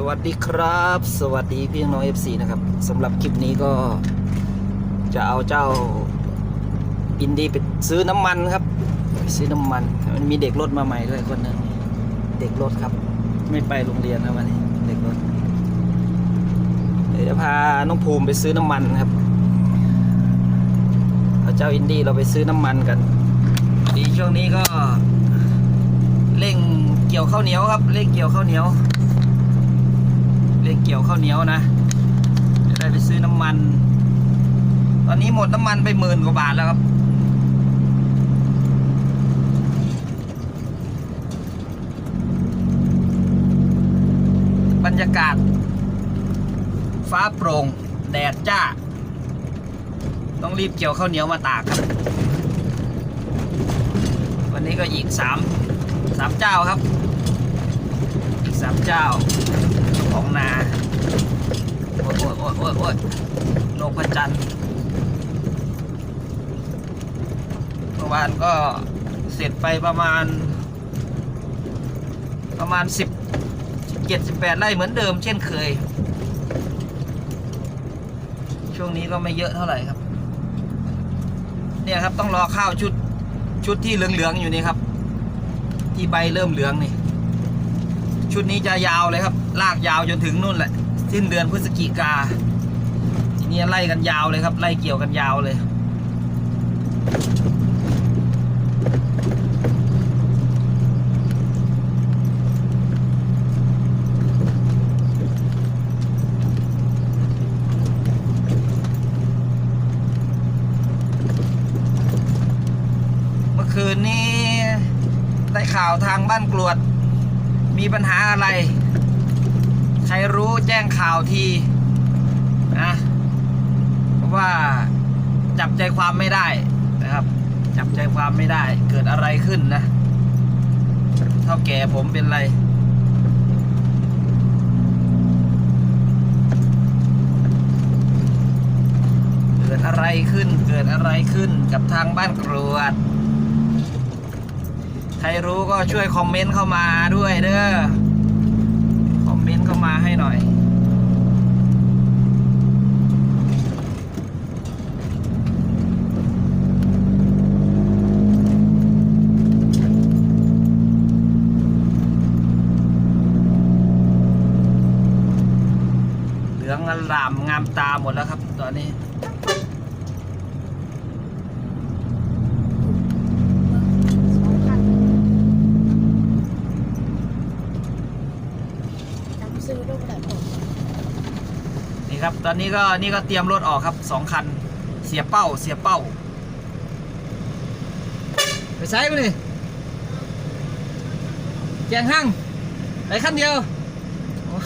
สวัสดีครับ สวัสดีพี่น้อง FC นะครับสำหรับคลิปนี้ก็จะเอาเจ้าอินดีไปซื้อน้ำมันครับ ซื้อน้ำมันมันมีเด็กรถมาใหม่ด้วยคนนึงเด็กรถครับ ไม่ไปโรงเรียนนะวันนี้เด็กรถเดี๋ยวจะพาน้องภูมิไปซื้อน้ำมันครับเอาเจ้าอินดี้เราไปซื้อน้ำมันกันดีช่วงนี้ก็เร่งเกี่ยวข้าวเหนียวครับเร่งเกี่ยวข้าวเหนียว กี่ยวข้าวเหนียวนะจะได้ไปซื้อน้ำมัน ตอนนี้หมดน้ำมันไปหมื่นกว่าบาทแล้วครับบรรยากาศ ฟ้าโปร่ง แดดจ้า ต้องรีบเกี่ยวข้าวเหนียวมาตากครับ วันนี้ก็อีกสามสามเจ้าครับ อีกสามเจ้า ของนา โอ้ยโอ้ยโอ้ยโอ้ยโอ้ยโลกพระจันทร์เมื่อวานก็เสร็จไปประมาณ ประมาณสิบเจ็ดสิบแปดไร่เหมือนเดิมเช่นเคย ช่วงนี้ก็ไม่เยอะเท่าไหร่ครับ เนี่ยครับต้องรอข้าวชุดชุดที่เหลืองๆอยู่นี่ครับ ที่ใบเริ่มเหลืองนี่ ชุดนี้จะยาวเลยครับ ลากยาวจนถึงนู่นแหละ สิ้นเดือนพฤศจิกาทีนี้ไล่กันยาวเลยครับ ไล่เกี่ยวกันยาวเลย เมื่อคืนนี้ได้ข่าวทางบ้านกรวด มีปัญหาอะไร ใครรู้แจ้งข่าวทีนะเพราะว่าจับใจความไม่ได้นะครับ จับใจความไม่ได้ เกิดอะไรขึ้นนะเท่าแก่ผมเป็นไรเกิดอะไรขึ้นเกิดอะไรขึ้นกับทางบ้านกรวด ใครรู้ก็ช่วยคอมเมนต์เข้ามาด้วยเด้อ คอมเมนต์เข้ามาให้หน่อย เหลืองอลามงามตาหมดแล้วครับตอนนี้ สองพันจำ ซื้อลูกแบบนี่ครับ ตอนนี้ก็นี่ก็เตรียมรถออกครับสองคัน เสียเป้า เสียเป้า ไปใช้ไปเลยแจงห้างไปคันเดียวโอ้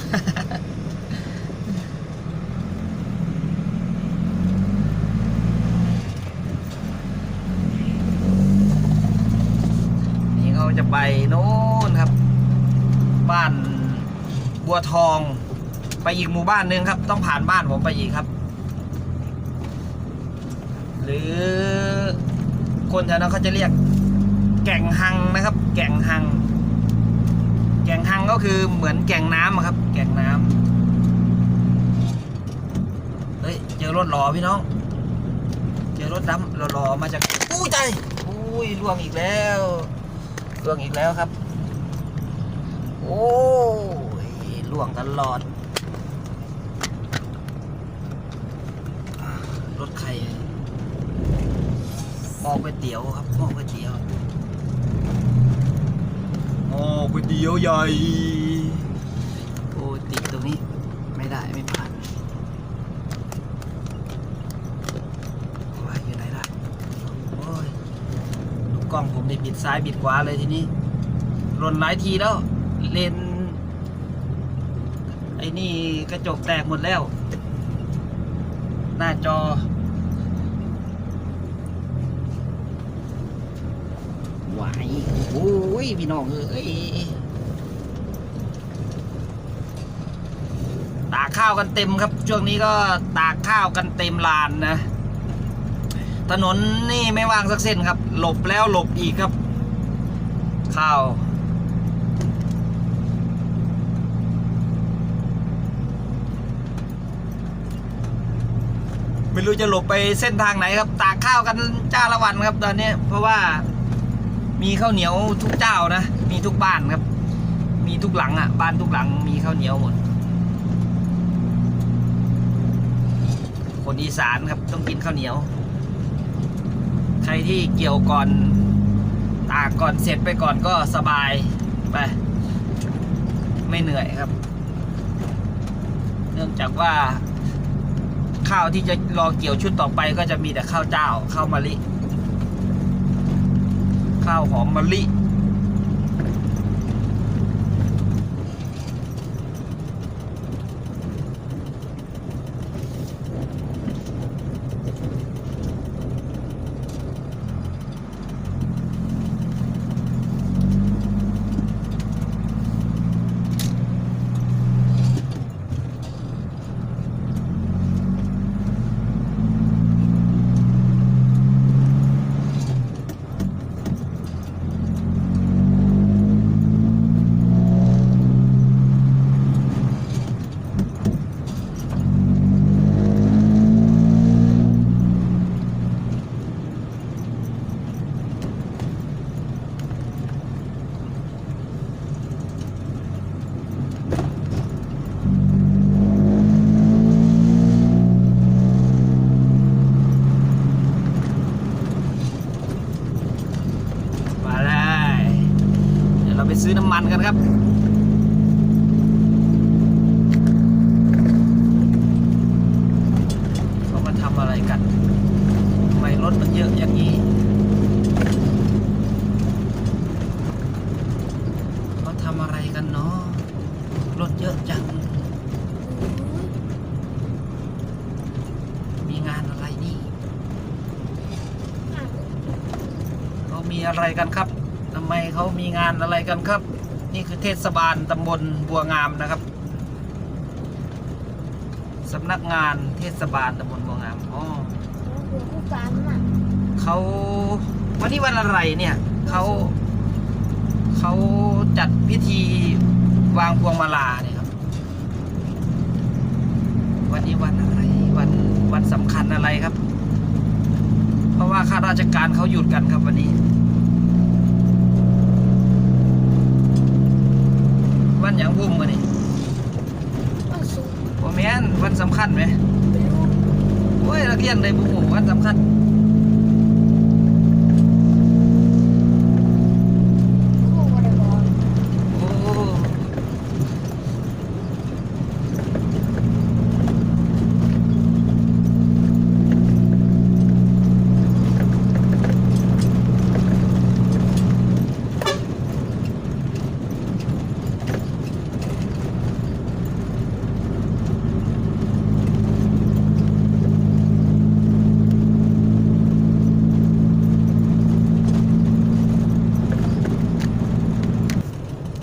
นี่เขาจะไปโน่นครับ บ้าน บัวทอง ไปอีกหมู่บ้านหนึ่งครับ ต้องผ่านบ้านผมไปอีกครับ หรือคนแถวนั้นเขาจะเรียกแก่งหังนะครับ แก่งหัง แก่งหังก็คือเหมือนแก่งน้ำครับ แก่งน้ำเฮ้ยเจอรถหล่อพี่น้อง เจอรถดำหล่อมาจากอุ้ใจอุ้ยล่วงอีกแล้วล่วงอีกแล้วครับ โอ้ ยล่วงตลอด รถใครหม้อก๋วยเตี๋ยวครับหม้อก๋วยเตี๋ยวหม้อก๋วยเตี๋ยวใหญ่ โอ้ยติดตรงนี้ไม่ได้ไม่ผ่านว่าอยู่ไหนล่ะ โอ้ยลูกกล้องผมได้บิดซ้ายบิดขวาเลยทีนี้หล่นหลายทีแล้ว เลน ไอ้นี่กระจกแตกหมดแล้ว หน้าจอ ไหวโอ้ยพี่น้องเอ้ยตากข้าวกันเต็มครับ ช่วงนี้ก็ตากข้าวกันเต็มลานนะ ถนนนี่ไม่ว่างสักเส้นครับ หลบแล้วหลบอีกครับ ข้าว ไม่รู้จะหลบไปเส้นทางไหนครับ ตากข้าวกันจ้าละวันครับตอนนี้ เพราะว่ามีข้าวเหนียวทุกเจ้านะ มีทุกบ้านครับ มีทุกหลังอะ บ้านทุกหลังมีข้าวเหนียวหมด คนอีสานครับต้องกินข้าวเหนียว ใครที่เกี่ยวก่อน ตากก่อนเสร็จไปก่อนก็สบายไป ไม่เหนื่อยครับ เนื่องจากว่า ข้าวที่จะรอเกี่ยวชุดต่อไปก็จะมีแต่ข้าวเจ้าข้าวมะลิ ข้าวหอมมะลิ ซื้อน้ำมันกันครับเขามาทำอะไรกันทำไมรถมันเยอะอย่างนี้เขาทำอะไรกันเนาะรถเยอะจัง มีงานอะไรนี่เขามีอะไรกันครับ ทำไมเขามีงานอะไรกันครับ นี่คือเทศบาลตำบลบัวงามนะครับสำนักงานเทศบาลตำบลบัวงามอ๋อหัวคู่กันน่ะเขาวันนี้วันอะไรเนี่ยเขาเขาจัดพิธีวางพวงมาลาเนี่ยครับ วันนี้วันอะไรวันวันสำคัญอะไรครับ เพราะว่าข้าราชการเขาหยุดกันครับวันนี้ วันอย่างวุ่มวันนี้มันสูงโอแมนวันสำคัญไหมไปรู้โอ้ยนักเรียนในบุหูวันสำคัญ คู่อะไรบอล โอ้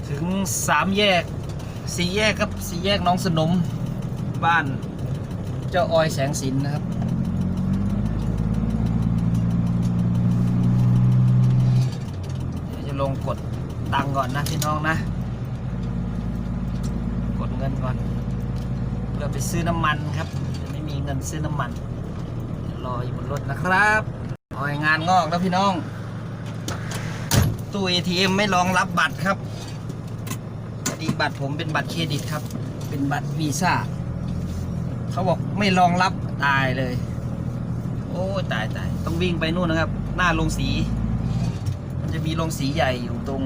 ถึงสามแยกสี่แยกครับสี่แยกน้องสนมบ้านเจ้าออยแสงสินนะครับ เดี๋ยวจะลงกดตังก่อนนะพี่น้องนะ กดเงินก่อนเพื่อไปซื้อน้ำมันครับจะไม่มีเงินซื้อน้ำมันรออยู่บนรถนะครับออยงานงอกแล้วพี่น้องตู้ ATM ไม่รองรับบัตรครับ บัตรผมเป็นบัตรเครดิตครับ เป็นบัตรวีซ่าเขาบอกไม่รองรับตายเลย โอ้ตายตายต้องวิ่งไปนู่นนะครับ หน้าโรงสี มันจะมีโรงสีใหญ่อยู่ตรง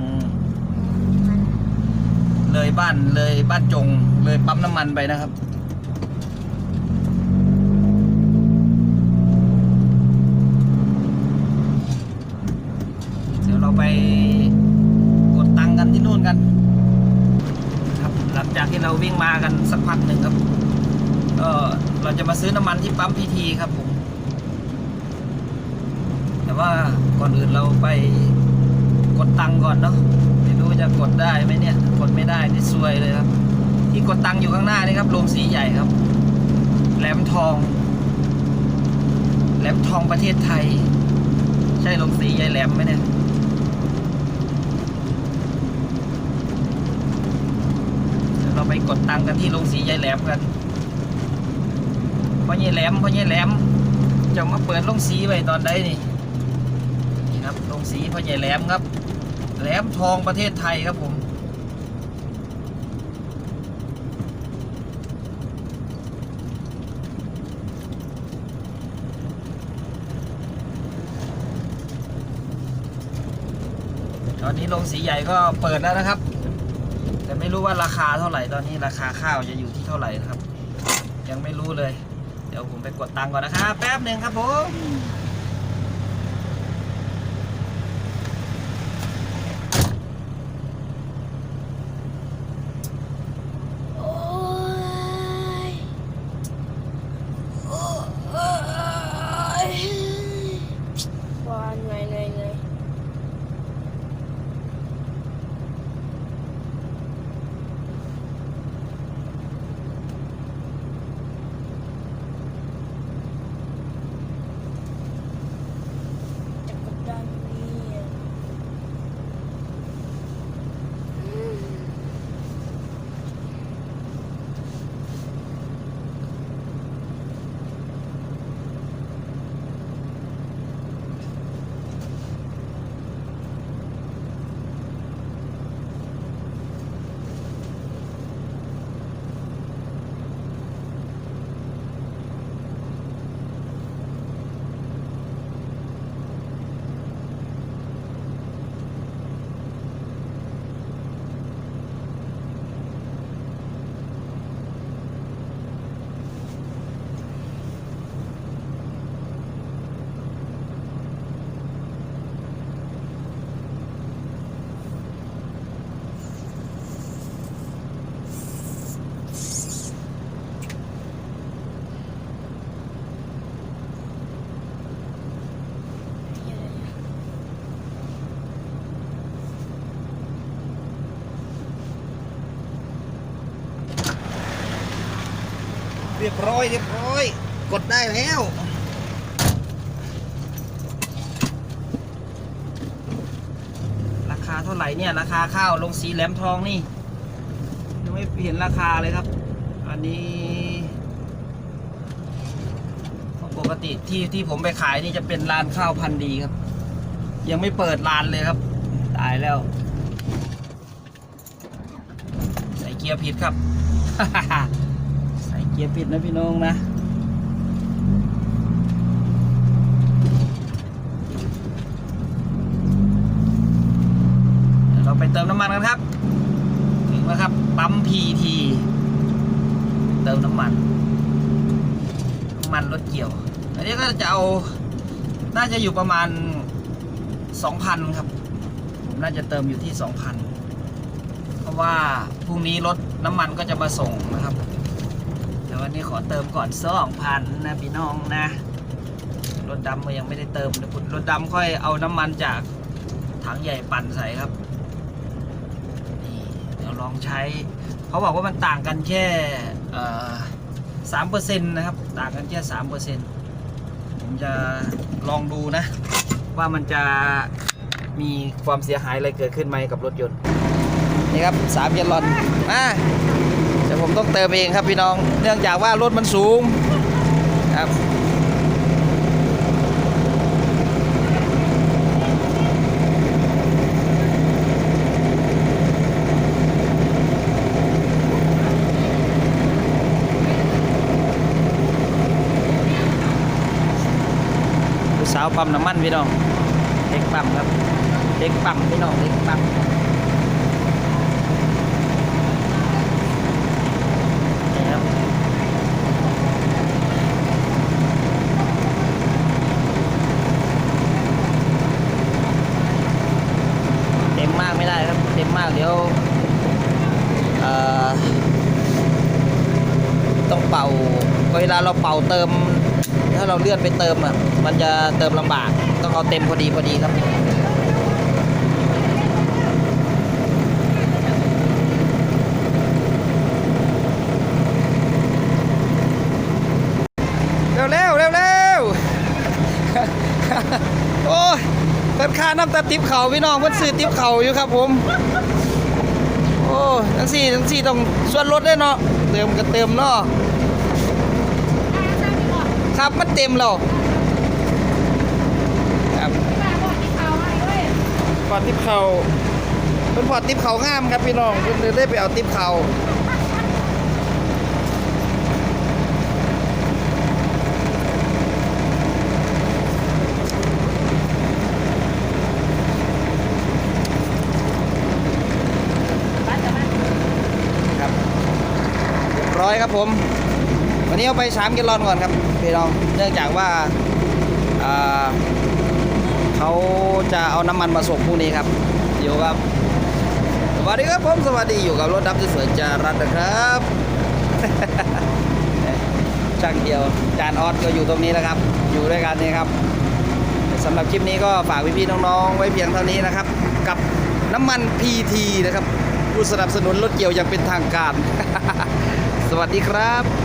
เลยบ้านเลยบ้านจงเลยปั๊มน้ำมันไปนะครับ เดี๋ยวเราไปกดตังค์กันที่นู่นกัน ครับ หลังจากที่ เราวิ่งมากันสักพักหนึ่งครับก็เราจะมาซื้อน้ำมันที่ปั๊มพีทีครับผม แต่ว่าก่อนอื่นเราไปกดตังก่อนเนาะไม่รู้จะกดได้ไหมเนี่ย กดไม่ได้นี่ซวยเลยครับ ที่กดตังอยู่ข้างหน้านี่ครับโรงสีใหญ่ครับ แหลมทอง แหลมทองประเทศไทย ใช่โรงสีใหญ่แหลมไหมเนี่ย เราไปกดตังค์กันที่โรงสียายแหลมกันพ่อใหญ่แหลมพ่อใหญ่แหลมจะมาเปิดลงสีไว้ตอนใดนี่นี่ครับลงสีพ่อใหญ่แหลมครับ แหลมทองประเทศไทยครับผมตอนนี้โรงสีใหญ่ก็เปิดแล้วนะครับ ไม่รู้ว่าราคาเท่าไหร่ตอนนี้ราคาข้าวจะอยู่ที่เท่าไหร่นะครับ ยังไม่รู้เลย เดี๋ยวผมไปกดตังค์ก่อนนะครับ แป๊บหนึ่งครับผม โอ้ยโอ้ยว่าเหนื่อยเหนื่อยเหนื่อยจะกดดันเนี่ยอืม เรียบร้อยเรียบร้อย กดได้แล้วราคาเท่าไหร่เนี่ย ราคาข้าวลงสีแหลมทองนี่ยังไม่เห็นราคาเลยครับ อันนี้ปกติที่ที่ผมไปขายนี่จะเป็นร้านข้าวพันธุ์ดีครับ ยังไม่เปิดร้านเลยครับ ตายแล้ว ใส่เกียร์ผิดครับ เกียร์ผิดนะพี่น้องนะเดี๋ยวเราไปเติมน้ำมันกันครับ ถึงแล้วครับ ปั๊มพีทีเติมน้ำมัน น้ำมันรถเกี่ยว อันนี้ก็จะเอา น่าจะอยู่ประมาณ 2,000 ครับ ผมน่าจะเติมอยู่ที่ 2,000 เพราะว่าพรุ่งนี้รถน้ำมันก็จะมาส่งนะครับ แต่วันนี้ขอเติมก่อน2,000นะพี่น้องนะรถดำก็ยังไม่ได้เติมเดี๋ยวผมรถดำค่อยเอาน้ำมันจากถังใหญ่ปั่นใส่ครับนี่เดี๋ยวลองใช้เขาบอกว่ามันต่างกันแค่สามเปอร์เซ็นต์นะครับ ต่างกันแค่สามเปอร์เซ็นต์ผมจะลองดูนะ ว่ามันจะมีความเสียหายอะไรเกิดขึ้นไหมกับรถยนต์ นี่ครับสามเยนลอนมา ผมต้องเติมเองครับพี่น้อง เนื่องจากว่ารถมันสูงครับสาวปั๊มน้ำมันพี่น้องเด็กปั๊มครับเด็กปั๊มพี่น้องเด็กปั๊มนี่ครับเต็มมากไม่ได้ครับ เต็มมากเดี๋ยวเอ่อ ต้องเป่าเวลาเราเป่าเติม ถ้าเราเลื่อนไปเติมอะมันจะเติมลำบาก ต้องเอาเต็มพอดีพอดีครับเร็วเร็วเร็วเร็วโอ้ยเพิ่นค่าน้ำตาติ๊บเขาพี่น้องเพิ่นซื้อติ๊บเขาอยู่ครับผมโอ้ทั้งสี่ทั้งสี่ต้องส่วนลดได้เนาะเติมก็เติมเนาะ ครับมันเต็มหรอกครับพอติปเขาเพิ่นพอติปเขางามครับพี่น้องเพิ่นได้ไปเอาติปเขาร้อยครับผม วันนี้เอาไป3กิโลก่อนครับพี่น้องเนื่องจากว่าอ่าเขาจะเอาน้ำมันมาส่งพรุ่งนี้ครับ อยู่กับ สวัสดีครับผมสวัสดีอยู่กับรถดับที่สวยจารัตนะครับช่างเดียวจานออสก็อยู่ตรงนี้นะครับ อยู่ด้วยกันนี่ครับสำหรับคลิปนี้ก็ฝากพี่ๆน้องๆ ไว้เพียงเท่านี้นะครับ กับน้ำมัน PT นะครับผู้สนับสนุนรถเกี่ยวอย่างเป็นทางการ สวัสดีครับ